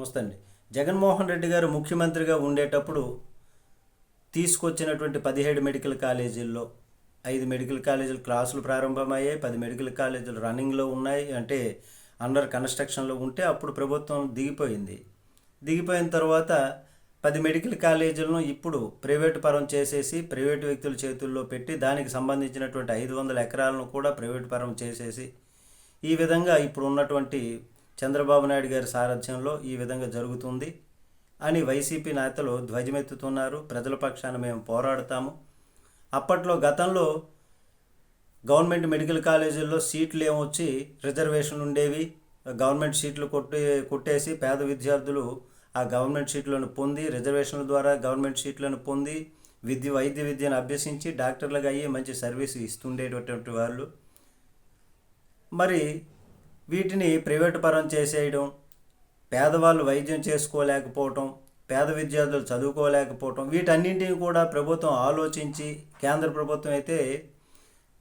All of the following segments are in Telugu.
నమస్తే అండి జగన్మోహన్ రెడ్డి గారు ముఖ్యమంత్రిగా ఉండేటప్పుడు తీసుకొచ్చినటువంటి పదిహేడు మెడికల్ కాలేజీల్లో ఐదు మెడికల్ కాలేజీలు క్లాసులు ప్రారంభమయ్యాయి పది మెడికల్ కాలేజీలు రన్నింగ్లో ఉన్నాయి. అంటే అండర్ కన్స్ట్రక్షన్లో ఉంటే అప్పుడు ప్రభుత్వం దిగిపోయింది. దిగిపోయిన తర్వాత పది మెడికల్ కాలేజీలను ఇప్పుడు ప్రైవేటు పరం చేసేసి ప్రైవేటు వ్యక్తుల చేతుల్లో పెట్టి దానికి సంబంధించినటువంటి ఐదు వందల ఎకరాలను కూడా ప్రైవేటు పరం చేసేసి ఈ విధంగా ఇప్పుడు ఉన్నటువంటి చంద్రబాబు నాయుడు గారి సారథ్యంలో ఈ విధంగా జరుగుతుంది అని వైసీపీ నేతలు ధ్వజమెత్తుతున్నారు. ప్రజల పక్షాన మేము పోరాడతాము. అప్పట్లో గతంలో గవర్నమెంట్ మెడికల్ కాలేజీల్లో సీట్లు ఏమొచ్చి రిజర్వేషన్ ఉండేవి. గవర్నమెంట్ సీట్లు కొట్టే కొట్టేసి పేద విద్యార్థులు ఆ గవర్నమెంట్ సీట్లను పొంది రిజర్వేషన్ల ద్వారా గవర్నమెంట్ సీట్లను పొంది విద్య వైద్య విద్యను అభ్యసించి డాక్టర్లుగా అయ్యి మంచి సర్వీస్ ఇస్తుండేటటువంటి వాళ్ళు. మరి వీటిని ప్రైవేట్ పరం చేసేయడం పేదవాళ్ళు వైద్యం చేసుకోలేకపోవటం పేద విద్యార్థులు చదువుకోలేకపోవటం వీటన్నింటినీ కూడా ప్రభుత్వం ఆలోచించి కేంద్ర ప్రభుత్వం అయితే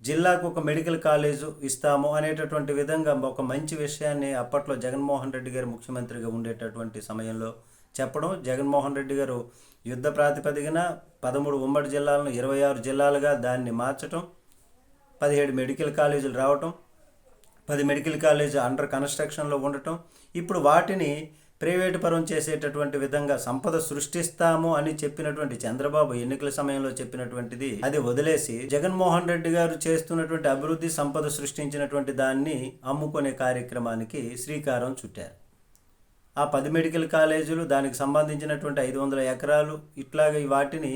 జిల్లాకు ఒక మెడికల్ కాలేజు ఇస్తాము అనేటటువంటి విధంగా ఒక మంచి విషయాన్ని అప్పట్లో జగన్మోహన్ రెడ్డి గారు ముఖ్యమంత్రిగా ఉండేటటువంటి సమయంలో చెప్పడం జగన్మోహన్ రెడ్డి గారు యుద్ధ ప్రాతిపదికన పదమూడు ఉమ్మడి జిల్లాలను ఇరవై ఆరు జిల్లాలుగా దాన్ని మార్చటం పదిహేడు మెడికల్ కాలేజీలు రావటం పది మెడికల్ కాలేజ్ అండర్ కన్స్ట్రక్షన్లో ఉండటం ఇప్పుడు వాటిని ప్రైవేటు పరం చేసేటటువంటి విధంగా సంపద సృష్టిస్తాము అని చెప్పినటువంటి చంద్రబాబు ఎన్నికల సమయంలో చెప్పినటువంటిది అది వదిలేసి జగన్మోహన్ రెడ్డి గారు చేస్తున్నటువంటి అభివృద్ధి సంపద సృష్టించినటువంటి దాన్ని అమ్ముకునే కార్యక్రమానికి శ్రీకారం చుట్టారు. ఆ పది మెడికల్ కాలేజీలు దానికి సంబంధించినటువంటి ఐదు వందల ఎకరాలు ఇట్లాగే వాటిని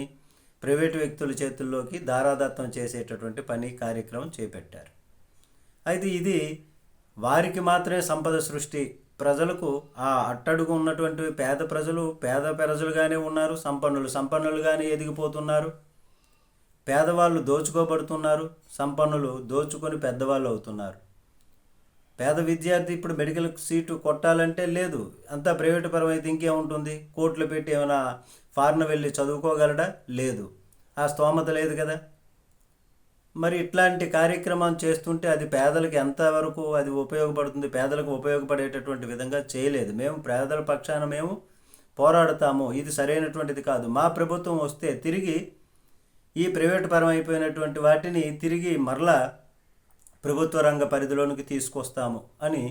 ప్రైవేటు వ్యక్తుల చేతుల్లోకి దారాదత్తం చేసేటటువంటి పని కార్యక్రమం చేపట్టారు. అయితే ఇది వారికి మాత్రమే సంపద సృష్టి. ప్రజలకు ఆ అట్టడుగు ఉన్నటువంటి పేద ప్రజలు పేద ప్రజలుగానే ఉన్నారు సంపన్నులు సంపన్నులుగానే ఎదిగిపోతున్నారు. పేదవాళ్ళు దోచుకోబడుతున్నారు సంపన్నులు దోచుకొని పెద్దవాళ్ళు అవుతున్నారు. పేద విద్యార్థి ఇప్పుడు మెడికల్ సీటు కొట్టాలంటే లేదు అంతా ప్రైవేటు పరమైతే ఇంకేముంటుంది? కోట్లు పెట్టి ఏమైనా ఫారిన్ వెళ్ళి చదువుకోగలడా? లేదు. ఆ స్తోమత లేదు కదా. మరి ఇట్లాంటి కార్యక్రమం చేస్తుంటే అది పేదలకు ఎంతవరకు అది ఉపయోగపడుతుంది పేదలకు ఉపయోగపడేటటువంటి విధంగా చేయలేదు. మేము పేదల పక్షాన మేము పోరాడతాము. ఇది సరైనటువంటిది కాదు. మా ప్రభుత్వం వస్తే తిరిగి ఈ ప్రైవేట్ పరం అయిపోయినటువంటి వాటిని తిరిగి మరలా ప్రభుత్వ రంగ పరిధిలోనికి తీసుకొస్తాము అని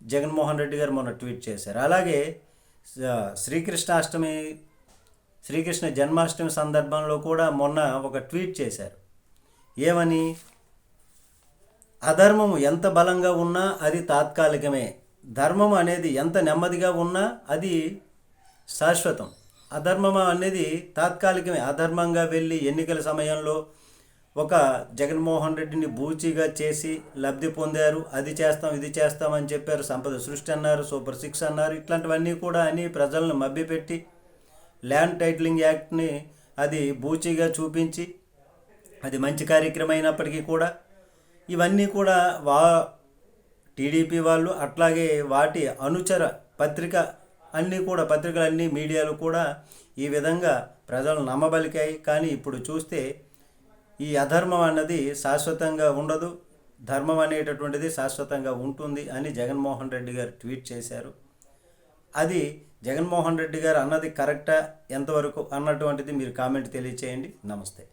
జగన్మోహన్ రెడ్డి గారు మొన్న ట్వీట్ చేశారు. అలాగే శ్రీకృష్ణాష్టమి శ్రీకృష్ణ జన్మాష్టమి సందర్భంలో కూడా మొన్న ఒక ట్వీట్ చేశారు. ఏమని? అధర్మము ఎంత బలంగా ఉన్నా అది తాత్కాలికమే. ధర్మం అనేది ఎంత నెమ్మదిగా ఉన్నా అది శాశ్వతం. అధర్మం అనేది తాత్కాలికమే. అధర్మంగా వెళ్ళి ఎన్నికల సమయంలో ఒక జగన్మోహన్ రెడ్డిని బూచిగా చేసి లబ్ధి పొందారు. అది చేస్తాం ఇది చేస్తాం అని చెప్పారు. సంపద సృష్టి అన్నారు సూపర్ సిక్స్ అన్నారు. ఇట్లాంటివన్నీ కూడా అని ప్రజలను మభ్యపెట్టి ల్యాండ్ టైటిలింగ్ యాక్ట్ని అది బూచిగా చూపించి అది మంచి కార్యక్రమం అయినప్పటికీ కూడా ఇవన్నీ కూడా వా టీడీపీ వాళ్ళు అట్లాగే వాటి అనుచర పత్రిక అన్నీ కూడా పత్రికలన్నీ మీడియాలు కూడా ఈ విధంగా ప్రజలు నమ్మబలికాయి. కానీ ఇప్పుడు చూస్తే ఈ అధర్మం అన్నది శాశ్వతంగా ఉండదు. ధర్మం అనేటటువంటిది శాశ్వతంగా ఉంటుంది అని జగన్మోహన్ రెడ్డి గారు ట్వీట్ చేశారు. అది జగన్మోహన్ రెడ్డి గారు అన్నది కరెక్టా? ఎంతవరకు? అన్నటువంటిది మీరు కామెంట్ తెలియచేయండి. నమస్తే.